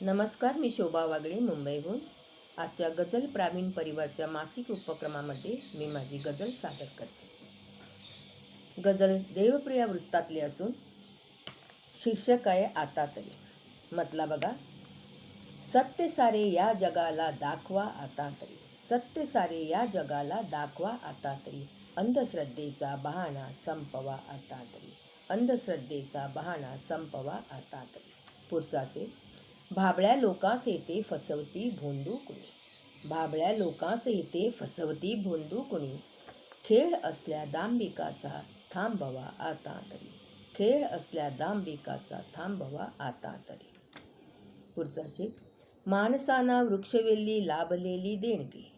नमस्कार मी शोभा वागळे मुंबईहून. आजच्या गझल प्रावीण परिवारच्या मासिक उपक्रमामध्ये मी माझी गझल सादर करते. गझल देवप्रिया वृत्तातली असून शीर्षक आहे आता तरी. म्हटला बघा सत्य सारे या जगाला दाखवा आता तरी. सत्य सारे या जगाला दाखवा आता तरी. अंधश्रद्धेचा बहाणा संपवा आता तरी. अंधश्रद्धेचा बहाणा संपवा आता तरी. पुढचा असेल. भाबळ्या लोकांस येते फसवती भोंडू कुणी? भाबळ्या लोकांस येते फसवती भोंडू कुणी? खेळ असल्या दांबिकाचा थांबवा आता तरी. खेळ असल्या दांबिकाचा थांबवा आता तरी. पुढचा शेत माणसाना वृक्षवेली लाभलेली देणगी.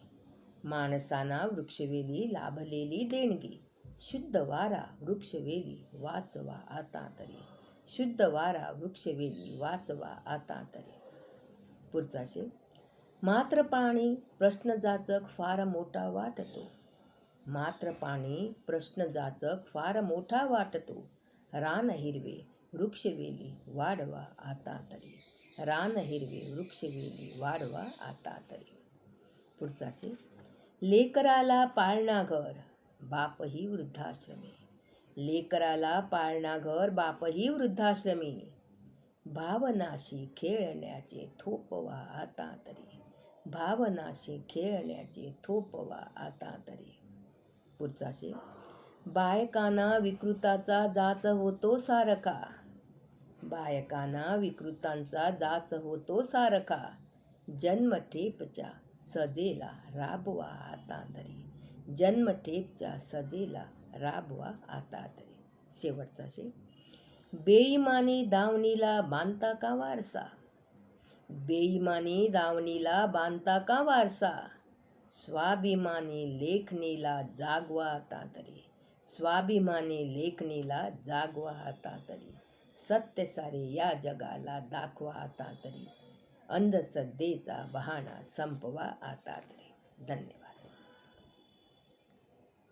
माणसाना वृक्षवेली लाभलेली देणगी. शुद्ध वारा वृक्षवेली वाचवा आता तरी. शुद्ध वारा वृक्षवेली वाचवा आता तरी. पुढचा शे. मात्र पाणी प्रश्नजाचक फार मोठा वाटतो. मात्र पाणी प्रश्नजाचक फार मोठा वाटतो. रान हिरवे वृक्षवेली वाढवा आता तरी. रान हिरवे वृक्षवेली वाढवा आता तरी. पुढचा शे. लेकराला पाळणा घर बापही वृद्धाश्रमे. लेकराला पाळणाघर बापही वृद्धाश्रमी. भावनाशी खेळण्याचे थोपवा आता तरी. भावनाशी खेळण्याचे थोपवा आता तरी. पुढचा शे. बायकांना विकृताचा जाच होतो सारखा. बायकांना विकृतांचा जाच होतो सारखा. जन्मठेपच्या सजेला राबवा आता तरी. जन्मठेपच्या सजेला राबवा आता तरी. शेवटचा शे बेईमानी दावणीला बांधता का वारसा? बेईमानी दावणीला बांधता का वारसा? स्वाभिमानी लेखणीला जागवा आता तरी. स्वाभिमानी लेखणीला जागवा आता तरी. सत्य सारे या जगाला दाखवा आता तरी. अंधश्रद्धेचा बहाणा संपवा आता तरी. धन्यवाद.